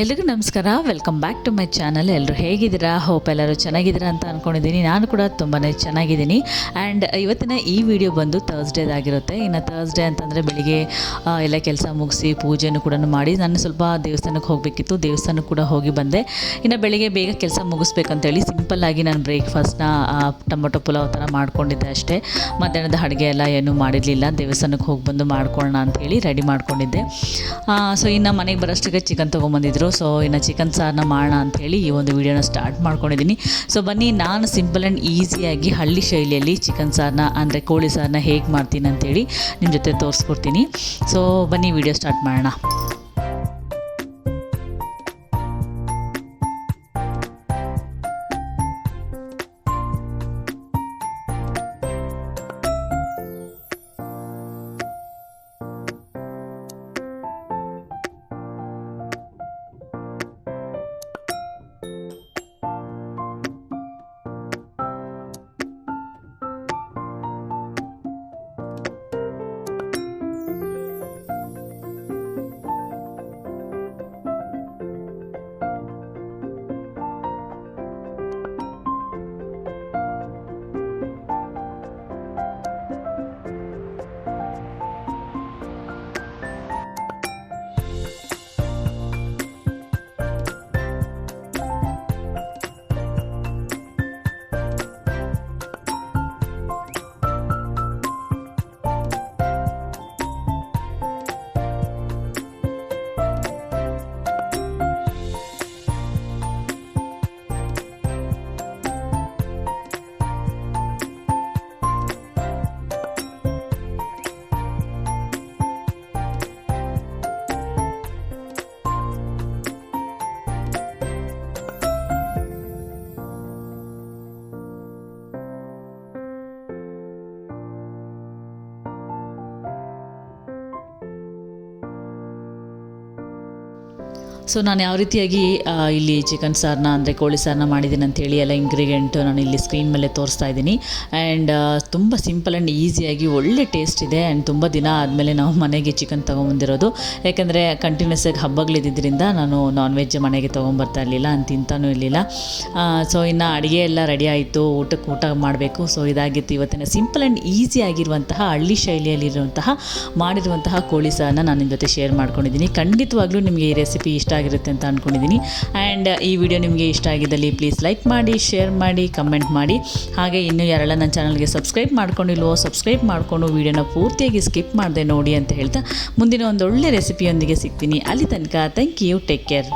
ಎಲ್ರಿಗೂ ನಮಸ್ಕಾರ. Welcome back to my channel ಎಲ್ಲರೂ ಹೇಗಿದ್ದೀರಾ? ಹೋಪ್ ಎಲ್ಲರೂ ಚೆನ್ನಾಗಿದ್ದೀರಾ ಅಂತ ಅಂದ್ಕೊಂಡಿದ್ದೀನಿ ನಾನು ಕೂಡ ತುಂಬಾ ಚೆನ್ನಾಗಿದ್ದೀನಿ. ಆ್ಯಂಡ್ ಇವತ್ತಿನ ಈ ವಿಡಿಯೋ ಬಂದು ತರ್ಸ್ಡೇದಾಗಿರುತ್ತೆ ಇನ್ನು ತರ್ಸ್ಡೇ ಅಂತಂದರೆ ಬೆಳಿಗ್ಗೆ ಎಲ್ಲ ಕೆಲಸ ಮುಗಿಸಿ ಪೂಜೆನೂ ಕೂಡ ಮಾಡಿ ನಾನು ಸ್ವಲ್ಪ ದೇವಸ್ಥಾನಕ್ಕೆ ಹೋಗಬೇಕಿತ್ತು. ದೇವಸ್ಥಾನಕ್ಕೆ ಕೂಡ ಹೋಗಿ ಬಂದೆ. ಇನ್ನು ಬೆಳಿಗ್ಗೆ ಬೇಗ ಕೆಲಸ ಮುಗಿಸ್ಬೇಕಂತೇಳಿ ಸಿಂಪಲ್ಲಾಗಿ ನಾನು ಬ್ರೇಕ್ಫಾಸ್ಟ್ನ ಟೊಮೊಟೊ ಪುಲಾವ್ ಥರ ಮಾಡ್ಕೊಂಡಿದ್ದೆ ಅಷ್ಟೇ. ಮಧ್ಯಾಹ್ನದ ಅಡುಗೆ ಎಲ್ಲ ಏನೂ ಮಾಡಿರಲಿಲ್ಲ. ದೇವಸ್ಥಾನಕ್ಕೆ ಹೋಗಿ ಬಂದು ಮಾಡ್ಕೊಳ್ಳೋಣ ಅಂತೇಳಿ ರೆಡಿ ಮಾಡ್ಕೊಂಡಿದ್ದೆ. ಸೊ ಇನ್ನು ಮನೆಗೆ ಬರೋಷ್ಟಿಗೆ ಚಿಕನ್ ತೊಗೊಂಬಂದಿದ್ರು. ಸೊ ಇನ್ನು ಚಿಕನ್ ಸಾರನ್ನ ಮಾಡೋಣ ಅಂಥೇಳಿ ಈ ಒಂದು ವಿಡಿಯೋನ ಸ್ಟಾರ್ಟ್ ಮಾಡ್ಕೊಂಡಿದ್ದೀನಿ. ಸೊ ಬನ್ನಿ, ನಾನು ಸಿಂಪಲ್ ಆ್ಯಂಡ್ ಈಸಿಯಾಗಿ ಹಳ್ಳಿ ಶೈಲಿಯಲ್ಲಿ ಚಿಕನ್ ಸಾರನ್ನ ಅಂದರೆ ಕೋಳಿ ಸಾರನ್ನ ಹೇಗೆ ಮಾಡ್ತೀನಿ ಅಂತೇಳಿ ನಿಮ್ಮ ಜೊತೆ ತೋರಿಸ್ಕೊಡ್ತೀನಿ. ಸೊ ಬನ್ನಿ, ವಿಡಿಯೋ ಸ್ಟಾರ್ಟ್ ಮಾಡೋಣ. ಸೊ ನಾನು ಯಾವ ರೀತಿಯಾಗಿ ಇಲ್ಲಿ ಚಿಕನ್ ಸಾರನ್ನ ಅಂದರೆ ಕೋಳಿ ಸಾರನ್ನ ಮಾಡಿದ್ದೀನಿ ಅಂತೇಳಿ ಎಲ್ಲ ಇಂಗ್ರೀಡಿಯೆಂಟು ನಾನು ಇಲ್ಲಿ ಸ್ಕ್ರೀನ್ ಮೇಲೆ ತೋರಿಸ್ತಾ ಇದ್ದೀನಿ. ಆ್ಯಂಡ್ ತುಂಬ ಸಿಂಪಲ್ ಆ್ಯಂಡ್ ಈಸಿಯಾಗಿ ಒಳ್ಳೆ ಟೇಸ್ಟ್ ಇದೆ. ಆ್ಯಂಡ್ ತುಂಬ ದಿನ ಆದಮೇಲೆ ನಾವು ಮನೆಗೆ ಚಿಕನ್ ತೊಗೊಂಬಂದಿರೋದು. ಯಾಕೆಂದರೆ ಕಂಟಿನ್ಯೂಸ್ ಆಗಿ ಹಬ್ಬಗಳಿದ್ದರಿಂದ ನಾನು ನಾನ್ ವೆಜ್ ಮನೆಗೆ ತೊಗೊಂಬರ್ತಾ ಇರಲಿಲ್ಲ, ಅಂತ ತಿಂತಾನೂ ಇರಲಿಲ್ಲ. ಸೊ ಇನ್ನು ಅಡುಗೆ ಎಲ್ಲ ರೆಡಿ ಆಯಿತು. ಊಟಕ್ಕೆ ಊಟ ಮಾಡಬೇಕು. ಸೊ ಇದಾಗಿತ್ತು ಇವತ್ತಿನ ಸಿಂಪಲ್ ಆ್ಯಂಡ್ ಈಸಿ ಆಗಿರುವಂತಹ ಹಳ್ಳಿ ಶೈಲಿಯಲ್ಲಿರುವಂತಹ ಮಾಡಿರುವಂತಹ ಕೋಳಿ ಸಾರನ್ನ ನಾನು ನಿಮ್ಮ ಜೊತೆ ಶೇರ್ ಮಾಡ್ಕೊಂಡಿದ್ದೀನಿ. ಖಂಡಿತವಾಗ್ಲೂ ನಿಮಗೆ ಈ ರೆಸಿಪಿ ಇಷ್ಟ ಆಗಿರುತ್ತೆ ಅಂತ ಅಂದ್ಕೊಂಡಿದ್ದೀನಿ ಆ್ಯಂಡ್ ಈ ವಿಡಿಯೋ ನಿಮಗೆ ಇಷ್ಟ ಆಗಿದ್ದಲ್ಲಿ ಪ್ಲೀಸ್ ಲೈಕ್ ಮಾಡಿ ಶೇರ್ ಮಾಡಿ ಕಮೆಂಟ್ ಮಾಡಿ. ಹಾಗೆ ಇನ್ನೂ ಯಾರೆಲ್ಲ ನನ್ನ ಚಾನಲ್ಗೆ ಸಬ್ಸ್ಕ್ರೈಬ್ ಮಾಡ್ಕೊಂಡಿಲ್ವೋ ಸಬ್ಸ್ಕ್ರೈಬ್ ಮಾಡಿಕೊಂಡು ವಿಡಿಯೋನ ಪೂರ್ತಿಯಾಗಿ ಸ್ಕಿಪ್ ಮಾಡಿದೆ ನೋಡಿ ಅಂತ ಹೇಳ್ತಾ ಮುಂದಿನ ಒಂದು ಒಳ್ಳೆ ರೆಸಿಪಿಯೊಂದಿಗೆ ಸಿಗ್ತೀನಿ. ಅಲ್ಲಿ ತನಕ ಥ್ಯಾಂಕ್ ಯು ಟೇಕ್ ಕೇರ್